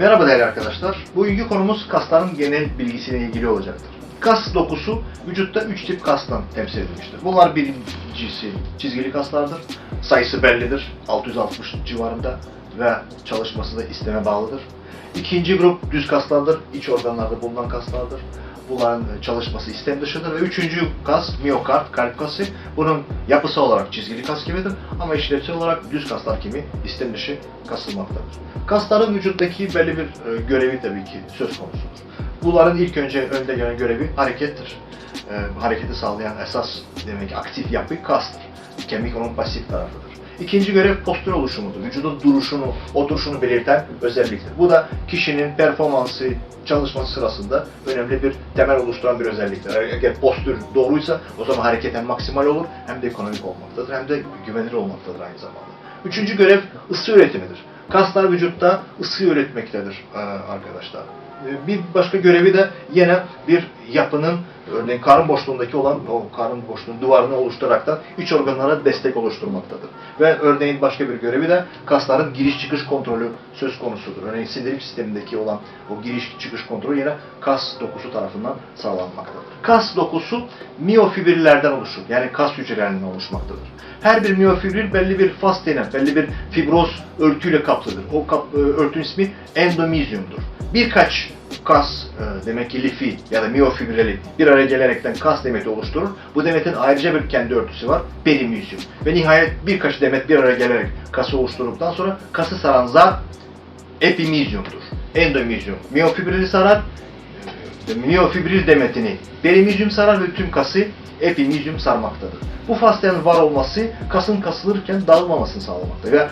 Merhaba değerli arkadaşlar. Bugünkü konumuz kasların genel bilgisiyle ilgili olacaktır. Kas dokusu vücutta 3 tip kastan temsil edilmiştir. Bunlar birincisi çizgili kaslardır. Sayısı bellidir. 660 civarında ve çalışması da isteme bağlıdır. İkinci grup düz kaslardır. İç organlarda bulunan kaslardır. Bunların çalışması istem dışıdır ve üçüncü kas miyokard, kalp kası. Bunun yapısı olarak çizgili kas gibidir ama işlevsel olarak düz kaslar gibi istem dışı kasılmaktadır. Kasların vücuttaki belli bir e, görevi tabii ki söz konusudur. Bunların ilk önce önde gelen görevi harekettir. E, hareketi sağlayan esas demek ki aktif yapı kastır. Kemik onun pasif tarafıdır. İkinci görev postür oluşumudur. Vücudun duruşunu, oturuşunu belirten özelliktir. Bu da kişinin performansı, çalışması sırasında önemli bir temel oluşturan bir özelliktir. Eğer postür doğruysa o zaman hareket hem maksimal olur hem de ekonomik olmaktadır hem de güvenilir olmaktadır aynı zamanda. Üçüncü görev ısı üretimidir. Kaslar vücutta ısı üretmektedir arkadaşlar. Bir başka görevi de yine bir yapının örneğin karın boşluğundaki olan o karın boşluğunun duvarını oluşturarak da iç organlara destek oluşturmaktadır. Ve örneğin başka bir görevi de kasların giriş çıkış kontrolü söz konusudur. Örneğin sindirim sistemindeki olan o giriş çıkış kontrolü yine kas dokusu tarafından sağlanmaktadır. Kas dokusu miyofibrillerden oluşur. Yani kas hücrelerinden oluşmaktadır. Her bir miyofibril belli bir faz denen, belli bir fibroz örtüyle kaplıdır. O kap, e, örtünün ismi endomizyumdur. Birkaç kas e, demek ki lifi ya da miyofibrili bir araya gelerekten kas demeti oluşturur. Bu demetin ayrıca bir kendi örtüsü var. Perimizyum. Ve nihayet birkaç demet bir araya gelerek kası oluşturduktan sonra kası saran zar epimizyumdur. Endomizyum miyofibrili sarar. E, Miyofibril demetini perimizyum sarar ve tüm kası epimizyum sarmaktadır. Bu fascianın var olması kasın kasılırken dağılmamasını sağlamaktadır. Ve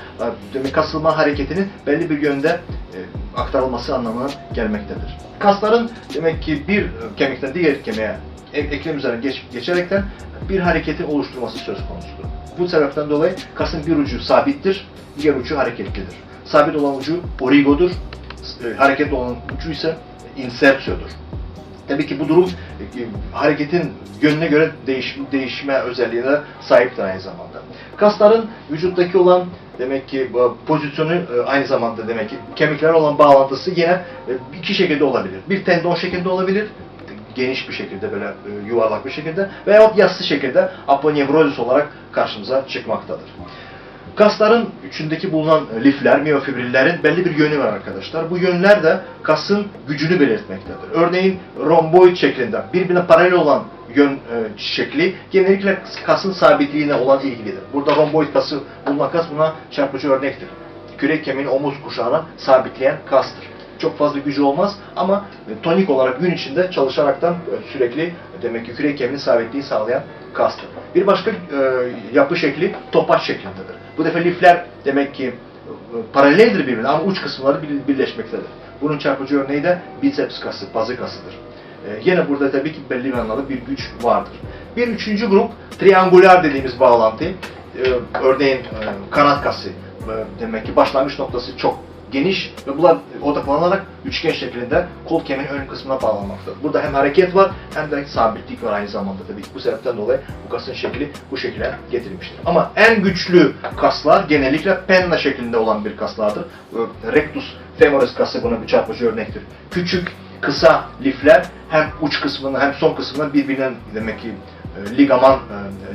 demek kasılma hareketinin belli bir yönde e, aktarılması anlamına gelmektedir. Kasların demek ki bir e, kemikten diğer kemiğe eklem üzerine geç, geçerekten bir hareketin oluşturması söz konusudur. Bu sebepten dolayı kasın bir ucu sabittir, diğer ucu hareketlidir. Sabit olan ucu origodur, e, hareketli olan ucu ise insertiodur. Tabii ki bu durum e, hareketin yönüne göre değiş, değişme özelliğine sahiptir aynı zamanda. Kasların vücuttaki olan demek ki bu pozisyonu e, aynı zamanda demek ki kemikler olan bağlantısı yine e, iki şekilde olabilir. Bir tendon şeklinde olabilir, geniş bir şekilde böyle e, yuvarlak bir şekilde veyahut yassı şekilde aponeurosis olarak karşımıza çıkmaktadır. Kasların içindeki bulunan e, lifler, miyofibrillerin belli bir yönü var arkadaşlar. Bu yönler de kasın gücünü belirtmektedir. Örneğin romboid şeklinde birbirine paralel olan yön e, şekli genellikle kasın sabitliğine olan ilgilidir. Burada romboid kası bulunan kas buna çarpıcı örnektir. Kürek kemiğini omuz kuşağına sabitleyen kastır. Çok fazla gücü olmaz ama e, tonik olarak gün içinde çalışaraktan e, sürekli e, demek ki kürek kemiğini sabitliği sağlayan kastır. Bir başka e, yapı şekli topaç şeklindedir. Bu defa lifler demek ki paraleldir birbirine ama uç kısımları bir- birleşmektedir. Bunun çarpıcı örneği de biceps kası, bazı kasıdır. E, yine burada tabii ki belli bir bir güç vardır. Bir üçüncü grup triangular dediğimiz bağlantı. E, örneğin e, kanat kası. Demek ki başlangıç noktası çok geniş ve bunlar odaklanarak üçgen şeklinde kol kemiğinin ön kısmına bağlanmaktadır. Burada hem hareket var hem de sabitlik var aynı zamanda tabii. Bu sebepten dolayı bu kasın şekli bu şekilde getirilmiştir. Ama en güçlü kaslar genellikle penna şeklinde olan bir kaslardır. Rectus femoris kası buna bir çarpıcı örnektir. Küçük, kısa lifler hem uç kısmını hem son kısmını birbirinden demek ki ligaman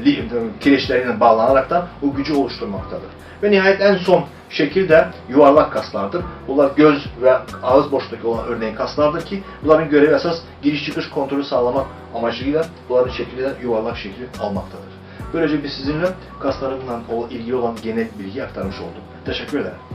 e, li, kireçlerine bağlanarak da o gücü oluşturmaktadır. Ve nihayet en son şekil de yuvarlak kaslardır. Bunlar göz ve ağız boşluğundaki olan örneğin kaslardır ki bunların görevi esas giriş çıkış kontrolü sağlamak amacıyla bunların şekli de yuvarlak şekli almaktadır. Böylece biz sizinle kaslarımla ilgili olan genel bilgi aktarmış olduk. Teşekkür ederim.